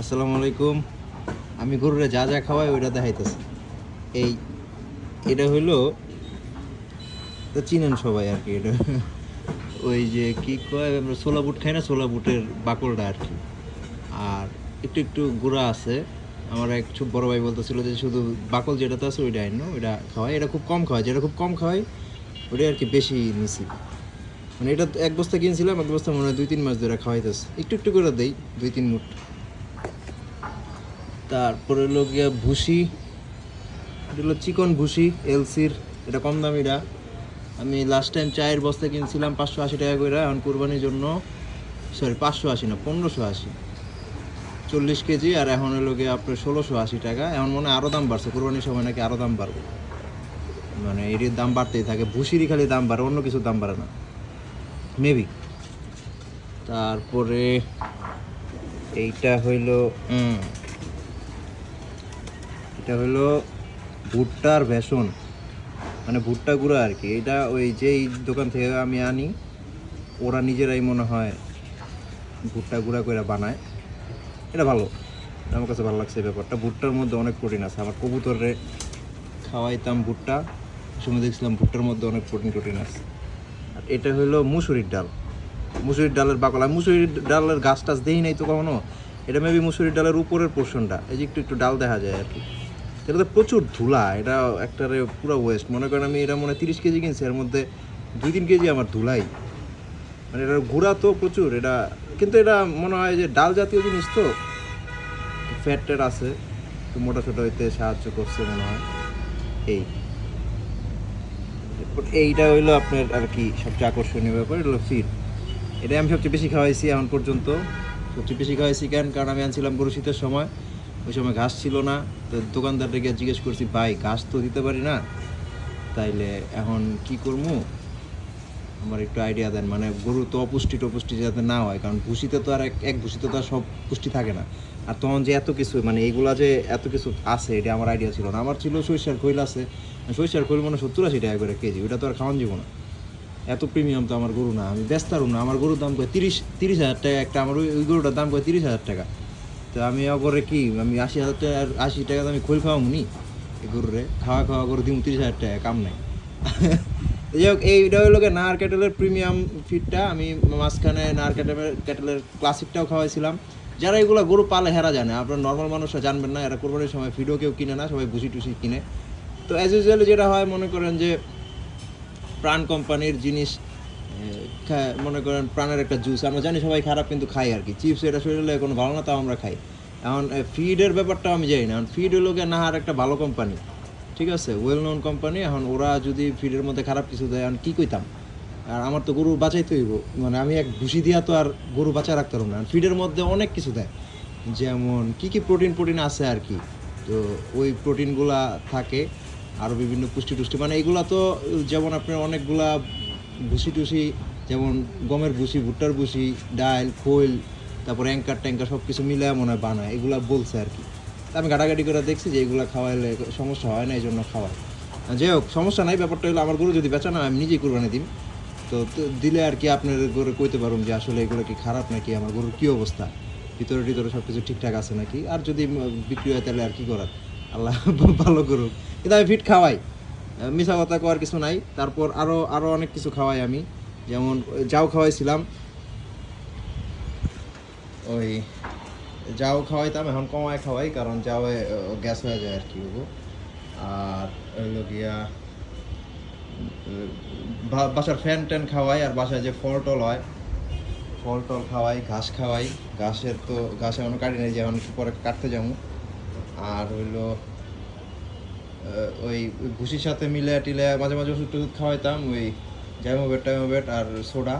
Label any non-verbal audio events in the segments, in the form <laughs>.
আসসালামু আলাইকুম আমি গরুরে যা যা খাওয়াই ওইটা দেখাইতেছি। এই, এটা হইল তো চিনেন সবাই আর কি, এটা ওই যে কি কয়, আমরা ছোলা বুট খাই না, ছোলা বুটের বাকলটা আর কি। আর একটু একটু গুঁড়া আছে। আমার এক খুব বড় ভাই বলতেছিল যে শুধু বাকল যেটাতে আছে ওইটা আইন ওইটা খাওয়াই। এটা খুব কম খাওয়াই, যেটা খুব কম খাওয়াই ওইটাই আর কি বেশি নিছি। মানে এটা এক বস্তা কিনছিলাম, এক বস্তা মনে হয় দুই তিন মাস ধরে খাওয়াইতেছে। একটু একটু করে দেই, দুই তিন মুঠ। তারপরে হলো গিয়া ভুসি, এটা হলো চিকন ভুসি, এলসির, এটা কম দামিটা আমি লাস্ট টাইম চায়ের বস্তা কিনছিলাম পাঁচশো আশি টাকা করে এখন কোরবানির জন্য সরি পাঁচশো আশি না, পনেরোশো আশি। চল্লিশ কেজি আর এখন হলো গিয়ে আপনার ষোলোশো আশি টাকা। এখন মনে আরও দাম বাড়ছে, কোরবানির সময় নাকি আরও দাম বাড়বে। মানে এটির দাম বাড়তেই থাকে, ভুসিরই খালি দাম বাড়ে, অন্য কিছু দাম বাড়ে না। মেবি তারপরে এইটা হইল এটা হলো ভুট্টার বেসন। মানে ভুট্টা গুঁড়া আর কি। এটা ওই যেই দোকান থেকে আমি আনি, ওরা নিজেরাই মনে হয় ভুট্টা গুঁড়া করে বানায়। এটা ভালো। আমার কাছে ভালো লাগছে এই ব্যাপারটা। ভুট্টার মধ্যে অনেক প্রোটিন আছে। আমার কবুতরে খাওয়াইতাম ভুট্টা, সময় দেখছিলাম ভুট্টার মধ্যে অনেক প্রোটিন টোটিন আছে। আর এটা হলো মুসুরির ডাল। মুসুরির ডালের বাকল। আমি মুসুরির ডালের গাছ টাছ দেই নাই তো কখনো? এটা মেবি মুসুরির ডালের উপরের পোর্শনটা এই যে একটু একটু ডাল দেখা যায় আর কি। এটা তো প্রচুর ধুলা, এটা একটারে পুরো ওয়েস্ট মনে করেন আমি এটা মনে হয় তিরিশ কেজি কিনছি, এর মধ্যে দুই তিন কেজি আমার ধুলাই। মানে এটার গুঁড়া তো প্রচুর, এটা কিন্তু এটা মনে হয় যে ডাল জাতীয় জিনিস তো। ফ্যাট ট্যাট আছে, একটু মোটা ছোটো হইতে সাহায্য করছে মনে হয়। এই। এইটা হইল আপনার আর কি সবচেয়ে আকর্ষণীয় ব্যাপার, এটা হলো ফিড এটা আমি সবচেয়ে বেশি খাওয়াইছি এখন পর্যন্ত। সবচেয়ে বেশি খাওয়াইছি কেন? কারণ আমি আনছিলাম গরু শীতের সময়। ওই সময় ঘাস ছিল না, তো দোকানদারকে গিয়ে জিজ্ঞেস করছি, ভাই, ঘাস তো দিতে পারি না? তাইলে এখন কি করব আমার একটু আইডিয়া দেন মানে গরু তো অপুষ্টি টপুষ্টি যাতে না হয়, কারণ ভুসিতে তো আর এক এক ভুসিতে তো আর সব পুষ্টি থাকে না। আর তখন যে এত কিছু মানে এইগুলা যে এত কিছু আছে, এটা আমার আইডিয়া ছিল না। আমার ছিল সরিষার খৈল আছে সরিষার খৈল মানে সত্তর আশি টাকা করে কেজি, ওটা তো আর খাওয়ান যাব না। এত প্রিমিয়াম তো আমার গরু না, আমি ব্যস্ত না। আমার গরুর দাম করে তিরিশ তিরিশ হাজার টাকা, একটা আমার ওই ওই গরুটার দাম করে তিরিশ হাজার টাকা। তো আমি অগরে কি, আমি আশি হাজার টাকা, আশি টাকা তো আমি খোল খাওয়াবো নি এই গরুরে। খাওয়া খাওয়া করে দিম তিরিশ হাজার টাকা, কাম নাই। <laughs> যাই হোক এইটা হলো নার ক্যাটেলের প্রিমিয়াম ফিডটা। আমি মাঝখানে নার ক্যাটেলের ক্যাটেলের ক্লাসিকটাও খাওয়াইছিলাম। যারা এগুলো গরু পালে হেরা জানে, আপনার নর্মাল মানুষরা জানবেন না, এরা কোরবানির সময় ফিডও কেউ কিনে না, সবাই ভুসি টুসি কিনে। তো অ্যাজ ইউজুয়ালি যেটা হয়, মনে করেন যে প্রাণ কোম্পানির জিনিস মনে করেন প্রাণের একটা জুস আমরা জানি সবাই খারাপ কিন্তু খাই আর কি। চিপস এটা শরীরে কোনো ভালো না, তাও আমরা খাই। এখন ফিডের ব্যাপারটাও আমি জানি না। এখন ফিড হলো গিয়ে নাহার একটা ভালো কোম্পানি ঠিক আছে? ওয়েল নোন কোম্পানি এখন ওরা যদি ফিডের মধ্যে খারাপ কিছু দেয় এখন কী কইতাম? আর আমার তো গরু বাঁচাইতে হইব। মানে আমি এক ভুসি দিয়া তো আর গরু বাঁচায় রাখতে পারব না। ফিডের মধ্যে অনেক কিছু দেয়। যেমন, কি কি প্রোটিন প্রোটিন আছে আর কি? তো ওই প্রোটিনগুলা থাকে। আরও বিভিন্ন পুষ্টি টুষ্টি। মানে এগুলা তো, যেমন আপনার অনেকগুলা ভুসি টুসি, যেমন গমের ভুসি, ভুট্টার ভুসি, ডাল, খোল, তারপর অ্যাঙ্কার ট্যাঙ্কার সব কিছু মিলে মনে হয় বানায়। এগুলা বলছে আর কি। আমি ঘাটাঘাটি করে দেখছি যে এগুলো খাওয়াইলে সমস্যা হয় না এই জন্য খাওয়াই যাই হোক, সমস্যা নাই, ব্যাপারটা হলো আমার গরু যদি বেচা না আমি নিজেই কোরবানি দিই তো দিলে আর কি আপনার গরু কইতে পারুন যে আসলে এগুলো কি খারাপ নাকি, আমার গরুর কী অবস্থা? ভিতরে টিতরে সব কিছু ঠিকঠাক আছে নাকি? আর যদি বিক্রি হয় তাহলে আর কি করার? আল্লাহ ভালো করুক। কিন্তু আমি ফিট খাওয়াই। মিশা কথা কওয়ার কিছু নাই। তারপর আরও আরও অনেক কিছু খাওয়াই আমি। যেমন, যাও খাওয়াইছিলাম। ওই যাও খাওয়াইতাম, এখন কমায় খাওয়াই, কারণ যাওয়ে গ্যাস হয়ে যায় আর কি আর হইল গিয়া বাসার ফ্যান ট্যান খাওয়াই, আর বাসায় যে ফল টল হয়, ফল টল খাওয়াই, ঘাস খাওয়াই। ঘাসের তো, ঘাস এখনও কাটি নাই, যে এখন পরে কাটতে যাব। আর হইল ওই ভুসির সাথে মিলে টিলে মাঝে মাঝে ওষুধ টষুধ খাওয়াইতাম, ওই জাইমোবেট টাইমোবেট আর সোডা,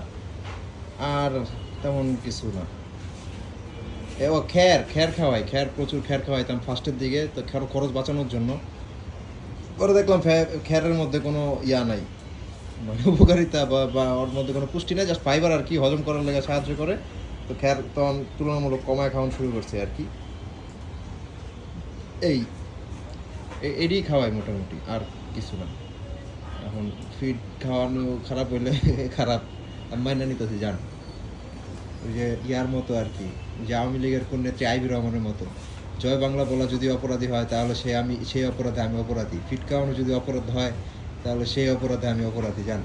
আর তেমন কিছু না। ও খ্যার খ্যার খাওয়াই, খ্যার প্রচুর খ্যার খাওয়াইতাম ফার্স্টের দিকে, তো খ্যার খরচ বাঁচানোর জন্য। পরে দেখলাম খ্যারের মধ্যে কোনো ইয়া নাই। মানে উপকারিতা বা বা ওর মধ্যে কোনো পুষ্টি নেই জাস্ট ফাইবার আর কি, হজম করার লেগে সাহায্য করে। তো খ্যার তখন তুলনামূলক কমায় খাওয়ানো শুরু করছে আর কি। এই এ- এটাই খাওয়াই মোটামুটি, আর কিছু না। এখন ফিড খাওয়ানো খারাপ হইলে <laughs> খারাপ। আর মাইনা নিতেছি, জান। ওই যে ইয়ার মতো আর কি, যে আওয়ামী লীগের কোন নেত্রী আইবি রহমানের মতো। জয় বাংলা বলা যদি অপরাধী হয়, তাহলে সে আমি, সেই অপরাধে আমি অপরাধী। ফিট খাওয়ানো যদি অপরাধ হয়, তাহলে সেই অপরাধে আমি অপরাধী, জান।